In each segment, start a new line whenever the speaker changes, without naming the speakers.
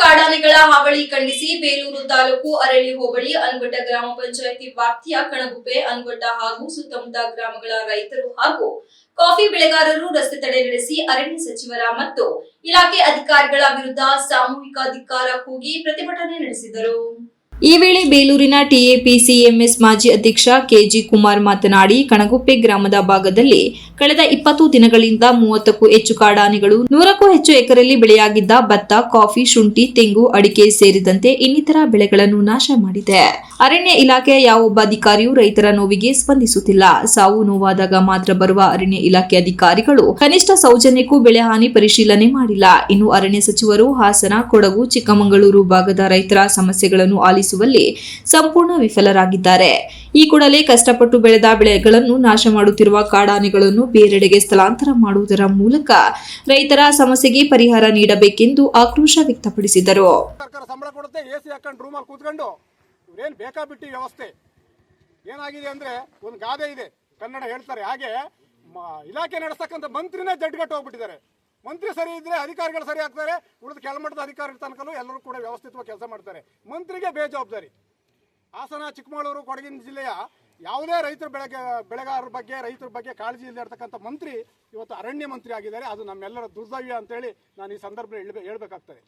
ಕಾಡಾನೆಗಳ ಹಾವಳಿ ಖಂಡಿಸಿ ಬೇಲೂರು ತಾಲೂಕು ಅರಳಿ ಹೋಬಳಿ ಅನ್ಗೊಟ್ಟ ಗ್ರಾಮ ಪಂಚಾಯಿತಿ ವ್ಯಾಪ್ತಿಯ ಕಣಗುಪ್ಪೆ ಅನ್ಗೊಟ್ಟ ಹಾಗೂ ಸುತ್ತಮುತ್ತ ಗ್ರಾಮಗಳ ರೈತರು ಹಾಗೂ ಕಾಫಿ ಬೆಳೆಗಾರರು ರಸ್ತೆ ತಡೆ ನಡೆಸಿ ಅರಣ್ಯ ಸಚಿವರ ಮತ್ತು ಇಲಾಖೆ ಅಧಿಕಾರಿಗಳ ವಿರುದ್ಧ ಸಾಮೂಹಿಕ ಧಿಕ್ಕಾರ ಕೂಗಿ ಪ್ರತಿಭಟನೆ ನಡೆಸಿದರು. ಈ ವೇಳೆ ಬೇಲೂರಿನ ಟಿಎಪಿಸಿಎಂಎಸ್ ಮಾಜಿ ಅಧ್ಯಕ್ಷ ಕೆಜಿ ಕುಮಾರ್ ಮಾತನಾಡಿ, ಕಣಗುಪ್ಪೆ ಗ್ರಾಮದ ಭಾಗದಲ್ಲಿ ಕಳೆದ ಇಪ್ಪತ್ತು ದಿನಗಳಿಂದ ಮೂವತ್ತಕ್ಕೂ ಹೆಚ್ಚು ಕಾಡಾನೆಗಳು, ನೂರಕ್ಕೂ ಹೆಚ್ಚು ಎಕರೆಯಲ್ಲಿ ಬೆಳೆಯಾಗಿದ್ದ ಭತ್ತ, ಕಾಫಿ, ಶುಂಠಿ, ತೆಂಗು, ಅಡಿಕೆ ಸೇರಿದಂತೆ ಇನ್ನಿತರ ಬೆಳೆಗಳನ್ನು ನಾಶ ಮಾಡಿದೆ. ಅರಣ್ಯ ಇಲಾಖೆಯ ಯಾವೊಬ್ಬ ಅಧಿಕಾರಿಯೂ ರೈತರ ನೋವಿಗೆ ಸ್ಪಂದಿಸುತ್ತಿಲ್ಲ. ಸಾವು ನೋವಾದಾಗ ಮಾತ್ರ ಬರುವ ಅರಣ್ಯ ಇಲಾಖೆ ಅಧಿಕಾರಿಗಳು ಕನಿಷ್ಠ ಸೌಜನ್ಯಕ್ಕೂ ಬೆಳೆ ಹಾನಿ ಪರಿಶೀಲನೆ ಮಾಡಿಲ್ಲ. ಇನ್ನು ಅರಣ್ಯ ಸಚಿವರು ಹಾಸನ, ಕೊಡಗು, ಚಿಕ್ಕಮಗಳೂರು ಭಾಗದ ರೈತರ ಸಮಸ್ಯೆಗಳನ್ನು ಆಲಿಸುವಲ್ಲಿ ಸಂಪೂರ್ಣ ವಿಫಲರಾಗಿದ್ದಾರೆ. ಈ ಕೂಡಲೇ ಕಷ್ಟಪಟ್ಟು ಬೆಳೆದ ಬೆಳೆಗಳನ್ನು ನಾಶ ಮಾಡುತ್ತಿರುವ ಕಾಡಾನೆಗಳನ್ನು ಬೇರೆಡೆಗೆ ಸ್ಥಳಾಂತರ ಮಾಡುವುದರ ಮೂಲಕ ರೈತರ ಸಮಸ್ಯೆಗೆ ಪರಿಹಾರ ನೀಡಬೇಕೆಂದು ಆಕ್ರೋಶ ವ್ಯಕ್ತಪಡಿಸಿದರು.
ಏನಾಗಿದೆ ಅಂದ್ರೆ ಒಂದು ಗಾದೆ ಇದೆ, ಕನ್ನಡ ಹೇಳ್ತಾರೆ. ಹಾಗೆ ಇಲಾಖೆ ನಡೆಸ್ತಕ್ಕಂಥ ಮಂತ್ರಿನೇ ಜಡ್ಗಟ್ಟು ಹೋಗ್ಬಿಟ್ಟಿದ್ದಾರೆ. ಮಂತ್ರಿ ಸರಿ ಇದ್ರೆ ಅಧಿಕಾರಿಗಳು ಸರಿ ಆಗ್ತಾರೆ, ಉಳಿದ ಕೆಳಮಟ್ಟದ ಅಧಿಕಾರಿಗಳ ತನಕಲ್ಲೂ ಎಲ್ಲರೂ ಕೂಡ ವ್ಯವಸ್ಥಿತವಾಗಿ ಕೆಲಸ ಮಾಡ್ತಾರೆ. ಮಂತ್ರಿಗೆ ಬೇಜವಾಬ್ದಾರಿ. ಹಾಸನ, ಚಿಕ್ಕಮಗಳೂರು, ಕೊಡಗಿನ ಜಿಲ್ಲೆಯ ಯಾವುದೇ ರೈತರ ಬೆಳೆಗೆ ಬೆಳೆಗಾರರ ಬಗ್ಗೆ, ರೈತರ ಬಗ್ಗೆ ಕಾಳಜಿ ಇಲ್ಲದೆ ಇರ್ತಕ್ಕಂಥ ಮಂತ್ರಿ ಇವತ್ತು ಅರಣ್ಯ ಮಂತ್ರಿ ಆಗಿದ್ದಾರೆ. ಅದು ನಮ್ಮೆಲ್ಲರ ದುರ್ದವ್ಯ ಅಂತೇಳಿ ನಾನು ಈ ಸಂದರ್ಭದಲ್ಲಿ ಹೇಳ್ಬೇ, ಹೇಳ್ಬೇಕಾಗ್ತದೆ.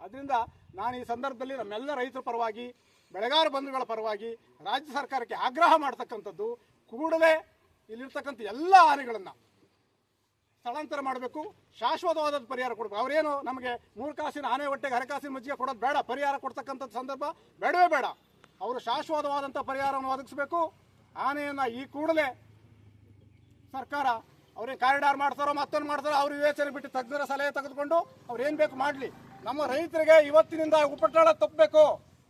ಅದರಿಂದ ನಾನು ಈ ಸಂದರ್ಭದಲ್ಲಿ ನಮ್ಮೆಲ್ಲ ರೈತರ ಪರವಾಗಿ, ಬೆಳೆಗಾರ ಬಂಧುಗಳ ಪರವಾಗಿ, ರಾಜ್ಯ ಸರ್ಕಾರಕ್ಕೆ ಆಗ್ರಹ ಮಾಡ್ತಕ್ಕಂಥದ್ದು ಕೂಡಲೇ ಇಲ್ಲಿರ್ತಕ್ಕಂಥ ಎಲ್ಲ ಆನೆಗಳನ್ನು ಸ್ಥಳಾಂತರ ಮಾಡಬೇಕು, ಶಾಶ್ವತವಾದ ಪರಿಹಾರ ಕೊಡಬೇಕು. ಅವರೇನು ನಮಗೆ ಮೂರು ಕಾಸಿನ ಆನೆ ಹೊಟ್ಟೆಗೆ ಹರಕಾಸಿನ ಮಜ್ಜಿಗೆ ಕೊಡೋದು ಬೇಡ, ಪರಿಹಾರ ಕೊಡ್ತಕ್ಕಂಥ ಸಂದರ್ಭ ಬೇಡವೇ ಬೇಡ. ಅವರು ಶಾಶ್ವತವಾದಂಥ ಪರಿಹಾರವನ್ನು ಒದಗಿಸಬೇಕು. ಆನೆಯನ್ನು ಈ ಕೂಡಲೇ ಸರ್ಕಾರ ಅವ್ರೇನು ಕಾರಿಡಾರ್ ಮಾಡ್ತಾರೋ ಮತ್ತೊಂದು ಮಾಡ್ತಾರೋ ಅವ್ರ ವಿವೇಚನೆ ಬಿಟ್ಟು ತಜ್ಞರ ಸಲಹೆ ತೆಗೆದುಕೊಂಡು ಅವ್ರು ಏನು ಬೇಕು ಮಾಡಲಿ. ನಮ್ಮ ರೈತರಿಗೆ ಇವತ್ತಿನಿಂದ ಉಪಟಳ ತಪ್ಪಬೇಕು.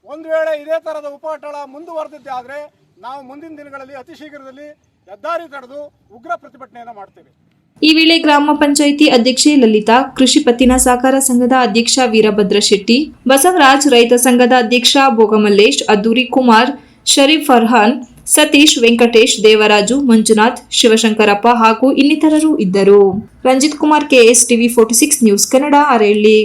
ಒಂದು ವೇಳೆ ಇದೇ ಥರದ ಉಪಟಳ ಮುಂದುವರೆದಿದ್ದೆ ಆದರೆ ನಾವು ಮುಂದಿನ ದಿನಗಳಲ್ಲಿ ಅತಿ ಶೀಘ್ರದಲ್ಲಿ ಹೆದ್ದಾರಿ ತಡೆದು ಉಗ್ರ ಪ್ರತಿಭಟನೆಯನ್ನು ಮಾಡ್ತೇವೆ.
ಈ ವೇಳೆ ಗ್ರಾಮ ಪಂಚಾಯಿತಿ ಅಧ್ಯಕ್ಷೆ ಲಲಿತಾ, ಕೃಷಿ ಪತ್ತಿನ ಸಹಕಾರ ಸಂಘದ ಅಧ್ಯಕ್ಷ ವೀರಭದ್ರ ಶೆಟ್ಟಿ, ಬಸವರಾಜ್ ರೈತ ಸಂಘದ ಅಧ್ಯಕ್ಷ ಭೋಗಮಲ್ಲೇಶ್, ಅದ್ದೂರಿ ಕುಮಾರ್, ಶರೀಫ್ ಫರ್ಹಾನ್, ಸತೀಶ್ ವೆಂಕಟೇಶ್, ದೇವರಾಜು, ಮಂಜುನಾಥ್, ಶಿವಶಂಕರಪ್ಪ ಹಾಗೂ ಇನ್ನಿತರರು ಇದ್ದರು Ranjith Kumar, KS TV forty six news Kannada, Arehalli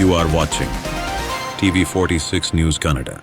You are watching TV46 News Kannada.